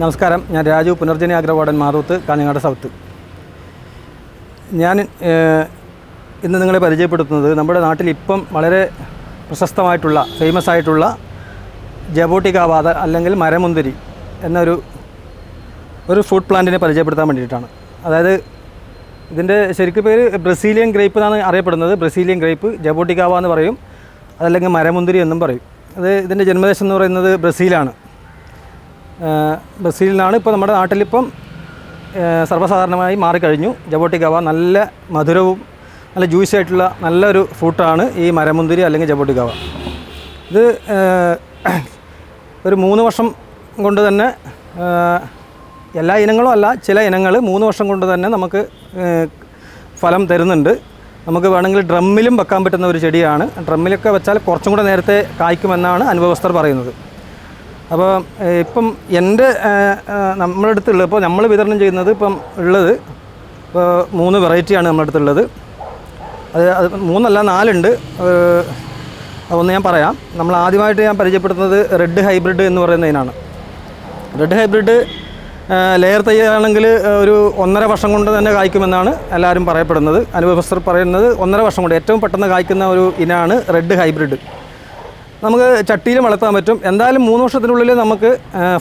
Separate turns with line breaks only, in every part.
നമസ്കാരം. ഞാൻ രാജു പുനർജനി അഗ്രവാടൻ മാറൂത്ത് കാഞ്ഞങ്ങാട് സൗത്ത്. ഞാൻ ഇന്ന് നിങ്ങളെ പരിചയപ്പെടുത്തുന്നത് നമ്മുടെ നാട്ടിൽ ഇപ്പം വളരെ പ്രശസ്തമായിട്ടുള്ള ഫേമസ് ആയിട്ടുള്ള ജബോട്ടിക്കാവാത അല്ലെങ്കിൽ മരമുന്തിരി എന്നൊരു ഒരു ഫ്രൂട്ട് പ്ലാന്റിനെ പരിചയപ്പെടുത്താൻ വേണ്ടിയിട്ടാണ്. അതായത് ഇതിന്റെ ശരിക്കും പേര് ബ്രസീലിയൻ ഗ്രേപ്പ് എന്നാണ് അറിയപ്പെടുന്നത്. ബ്രസീലിയൻ ഗ്രേപ്പ് ജബോട്ടിക്കാവ എന്ന് പറയും അതല്ലെങ്കിൽ മരമുന്തിരി എന്നും പറയും. അത് ഇതിന്റെ ജന്മദേശം എന്ന് പറയുന്നത് ബ്രസീലാണ്. ബ്രസീലിലാണ് ഇപ്പോൾ നമ്മുടെ നാട്ടിലിപ്പം സർവസാധാരണമായി മാറിക്കഴിഞ്ഞു. ജബോട്ടി ഗവ നല്ല മധുരവും നല്ല ജ്യൂസി ആയിട്ടുള്ള നല്ലൊരു ഫ്രൂട്ടാണ് ഈ മരമുന്തിരി അല്ലെങ്കിൽ ജബോട്ടി ഗവ ഇത് ഒരു മൂന്ന് വർഷം കൊണ്ട് തന്നെ എല്ലാ ഇനങ്ങളും അല്ല ചില ഇനങ്ങൾ മൂന്ന് വർഷം കൊണ്ട് തന്നെ നമുക്ക് ഫലം തരുന്നുണ്ട്. നമുക്ക് വേണമെങ്കിൽ ഡ്രമ്മിലും വെക്കാൻ പറ്റുന്ന ഒരു ചെടിയാണ്. ഡ്രമ്മിലൊക്കെ വെച്ചാൽ കുറച്ചും കൂടെ നേരത്തെ കായ്ക്കുമെന്നാണ് അനുഭവസ്ഥർ പറയുന്നത്. അപ്പോൾ ഇപ്പം എന്റെ നമ്മുടെ അടുത്തുള്ളത് ഇപ്പോൾ നമ്മൾ വിതരണം ചെയ്യുന്നത് ഇപ്പം ഉള്ളത് ഇപ്പോൾ മൂന്ന് വെറൈറ്റിയാണ് നമ്മുടെ അടുത്തുള്ളത് അത് അത് മൂന്നല്ല നാലുണ്ട്. അതൊന്ന് ഞാൻ പറയാം. നമ്മൾ ആദ്യമായിട്ട് ഞാൻ പരിചയപ്പെടുത്തുന്നത് റെഡ് ഹൈബ്രിഡ് എന്ന് പറയുന്നതിനാണ്. റെഡ് ഹൈബ്രിഡ് ലെയർ തയ്യാണെങ്കിൽ ഒരു ഒന്നര വർഷം കൊണ്ട് തന്നെ കായ്ക്കുമെന്നാണ് എല്ലാവരും പറയപ്പെടുന്നത്. അനുഭവസ്ഥർ പറയുന്നത് ഒന്നര വർഷം കൊണ്ട് ഏറ്റവും പെട്ടെന്ന് കായ്ക്കുന്ന ഒരു ഇനമാണ് റെഡ് ഹൈബ്രിഡ്. നമുക്ക് ചട്ടിയിലും വളർത്താൻ പറ്റും. എന്തായാലും മൂന്ന് വർഷത്തിനുള്ളിൽ നമുക്ക്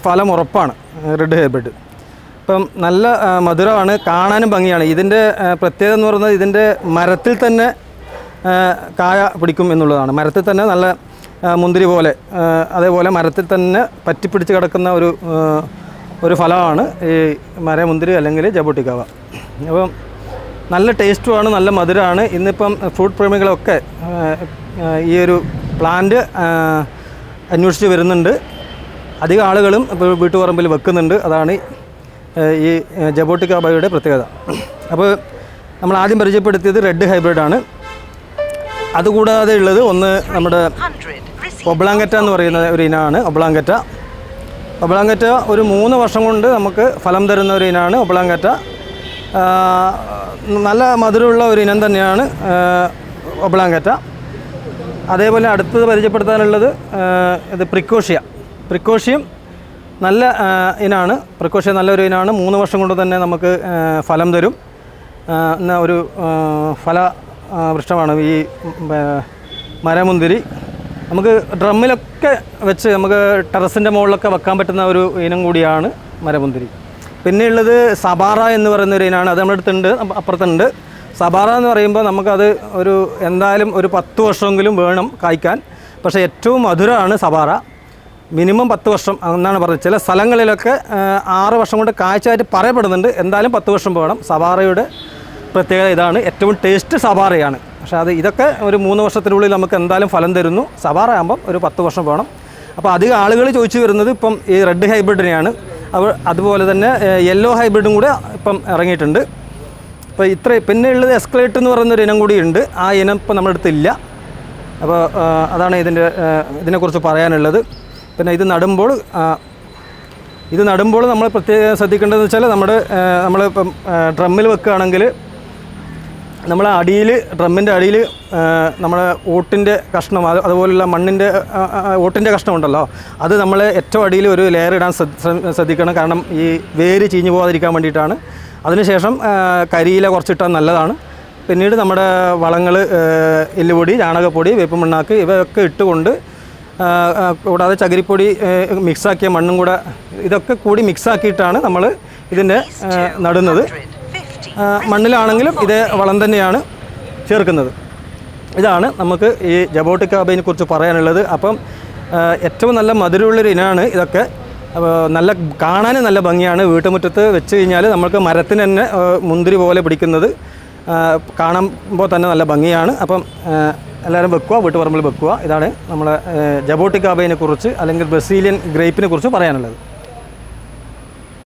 ഫലം ഉറപ്പാണ് റെഡ് ഹൈബ്രിഡ് ഇപ്പം നല്ല മധുരമാണ് കാണാനും ഭംഗിയാണ്. ഇതിന്റെ പ്രത്യേകത എന്ന് പറയുന്നത് ഇതിന്റെ മരത്തിൽ തന്നെ കായ പിടിക്കും എന്നുള്ളതാണ്. മരത്തിൽ തന്നെ നല്ല മുന്തിരി പോലെ അതേപോലെ മരത്തിൽ തന്നെ പറ്റിപ്പിടിച്ച് കിടക്കുന്ന ഒരു ഒരു ഫലമാണ് ഈ മരമുന്തിരി അല്ലെങ്കിൽ ജബോട്ടിക്കാവ. അപ്പം നല്ല ടേസ്റ്റുമാണ് നല്ല മധുരമാണ്. ഇന്നിപ്പം ഫ്രൂട്ട് പ്രേമികളൊക്കെ ഈ ഒരു പ്ലാന്റ് അന്വേഷിച്ച് വരുന്നുണ്ട്. അധികം ആളുകളും ഇപ്പോൾ വീട്ടുപറമ്പിൽ വെക്കുന്നുണ്ട്. അതാണ് ഈ ഈ ജബോട്ടിക്കാബയുടെ പ്രത്യേകത. അപ്പോൾ നമ്മൾ ആദ്യം പരിചയപ്പെടുത്തിയത് റെഡ് ഹൈബ്രിഡാണ് അതുകൂടാതെ ഉള്ളത് ഒന്ന് നമ്മുടെ ഒബ്ലാങ്കറ്റ എന്ന് പറയുന്ന ഒരു ഇനമാണ് ഒബ്ലാങ്കറ്റ. ഒബ്ലാങ്കറ്റ ഒരു മൂന്ന് വർഷം കൊണ്ട് നമുക്ക് ഫലം തരുന്ന ഒരു ഇനമാണ് ഒബ്ലാങ്കറ്റ. നല്ല മധുരമുള്ള ഒരു ഇനം തന്നെയാണ് ഒബ്ലാങ്കറ്റ. അതേപോലെ അടുത്തത് പരിചയപ്പെടുത്താനുള്ളത് ഇത് പ്രിക്കോഷ്യ. പ്രിക്കോഷ്യം നല്ല ഇനാണ്. പ്രിക്കോഷ്യ നല്ലൊരു ഇനാണ്. മൂന്ന് വർഷം കൊണ്ട് തന്നെ നമുക്ക് ഫലം തരും. എന്ന ഒരു ഫല വൃക്ഷമാണ് ഈ മരമുന്തിരി. നമുക്ക് ഡ്രമ്മിലൊക്കെ വെച്ച് നമുക്ക് ടെറസിന്റെ മുകളിലൊക്കെ വെക്കാൻ പറ്റുന്ന ഒരു ഇനം കൂടിയാണ് മരമുന്തിരി. പിന്നെയുള്ളത് സബാറ എന്ന് പറയുന്ന ഒരു ഇനമാണ് അത് നമ്മുടെ അടുത്തുണ്ട് അപ്പുറത്തുണ്ട്. സബാറ എന്ന് പറയുമ്പോൾ നമുക്കത് ഒരു എന്തായാലും ഒരു പത്ത് വർഷമെങ്കിലും വേണം കായ്ക്കാൻ. പക്ഷേ ഏറ്റവും മധുരമാണ് സബാറ. മിനിമം പത്ത് വർഷം എന്നാണ് പറഞ്ഞത്. ചില സ്ഥലങ്ങളിലൊക്കെ ആറ് വർഷം കൊണ്ട് കാഴ്ചയായിട്ട് പറയപ്പെടുന്നുണ്ട്. എന്തായാലും പത്ത് വർഷം വേണം. സവാറയുടെ പ്രത്യേകത ഇതാണ്. ഏറ്റവും ടേസ്റ്റ് സവാറയാണ് പക്ഷേ അത് ഇതൊക്കെ ഒരു മൂന്ന് വർഷത്തിനുള്ളിൽ നമുക്ക് എന്തായാലും ഫലം തരുന്നു. സവാറ ആകുമ്പം ഒരു പത്ത് വർഷം വേണം. അപ്പോൾ അധികം ആളുകൾ ചോദിച്ചു വരുന്നത് ഇപ്പം ഈ റെഡ് ഹൈബ്രിഡിനെയാണ്. അതുപോലെ തന്നെ യെല്ലോ ഹൈബ്രിഡും കൂടെ ഇപ്പം ഇറങ്ങിയിട്ടുണ്ട്. അപ്പോൾ ഇത്ര പിന്നെ ഉള്ളത് എസ്കലേറ്റ് എന്ന് പറയുന്ന ഒരു ഇനം കൂടിയുണ്ട് ആ ഇനം ഇപ്പം നമ്മുടെ അടുത്തില്ല അപ്പോൾ അതാണ് ഇതിന്റെ ഇതിനെക്കുറിച്ച് പറയാനുള്ളത്. പിന്നെ ഇത് നടുമ്പോൾ ഇത് നടുമ്പോൾ നമ്മൾ പ്രത്യേകം ശ്രദ്ധിക്കേണ്ടതെന്ന് വെച്ചാൽ നമ്മുടെ നമ്മൾ ഇപ്പം ഡ്രമ്മിൽ വെക്കുകയാണെങ്കിൽ നമ്മൾ അടിയിൽ ഡ്രമ്മിന്റെ അടിയിൽ നമ്മളെ ഓട്ടിന്റെ കഷ്ണം അത് അതുപോലുള്ള മണ്ണിന്റെ ഓട്ടിന്റെ കഷ്ണം ഉണ്ടല്ലോ. അത് നമ്മൾ ഏറ്റവും അടിയിൽ ഒരു ലെയർ ഇടാൻ ശ്രദ്ധ- ശ്രദ്ധിക്കണം. കാരണം ഈ വേര് ചീഞ്ഞു പോകാതിരിക്കാൻ വേണ്ടിയിട്ടാണ്. അതിനുശേഷം കരിയില കുറച്ചിട്ടാൽ നല്ലതാണ്. പിന്നീട് നമ്മുടെ വളങ്ങൾ എല്ലുപൊടി ചാണകപ്പൊടി വേപ്പുമണ്ണാക്ക് ഇവയൊക്കെ ഇട്ടുകൊണ്ട് കൂടാതെ ചകിരിപ്പൊടി മിക്സാക്കിയ മണ്ണും കൂടെ ഇതൊക്കെ കൂടി മിക്സാക്കിയിട്ടാണ് നമ്മൾ ഇതിന്റെ നടുന്നത്. മണ്ണിലാണെങ്കിലും ഇതേ വളം തന്നെയാണ് ചേർക്കുന്നത്. ഇതാണ് നമുക്ക് ഈ ജബോട്ടിക്കാബിനെ കുറിച്ച് പറയാനുള്ളത്. അപ്പം ഏറ്റവും നല്ല മധുരമുള്ളൊരു ഇനമാണ് ഇതൊക്കെ. നല്ല കാണാനും നല്ല ഭംഗിയാണ്. വീട്ടുമുറ്റത്ത് വെച്ച് കഴിഞ്ഞാൽ നമ്മൾക്ക് മരത്തിന് തന്നെ മുന്തിരി പോലെ പിടിക്കുന്നത് കാണുമ്പോൾ തന്നെ നല്ല ഭംഗിയാണ്. അപ്പം എല്ലാവരും വെക്കുക വീട്ടുപറമ്പിൽ വെക്കുക. ഇതാണ് നമ്മളെ ജബോട്ടിക്കാബിനെ കുറിച്ച് അല്ലെങ്കിൽ ബ്രസീലിയൻ ഗ്രേപ്പിനെ കുറിച്ച് പറയാനുള്ളത്.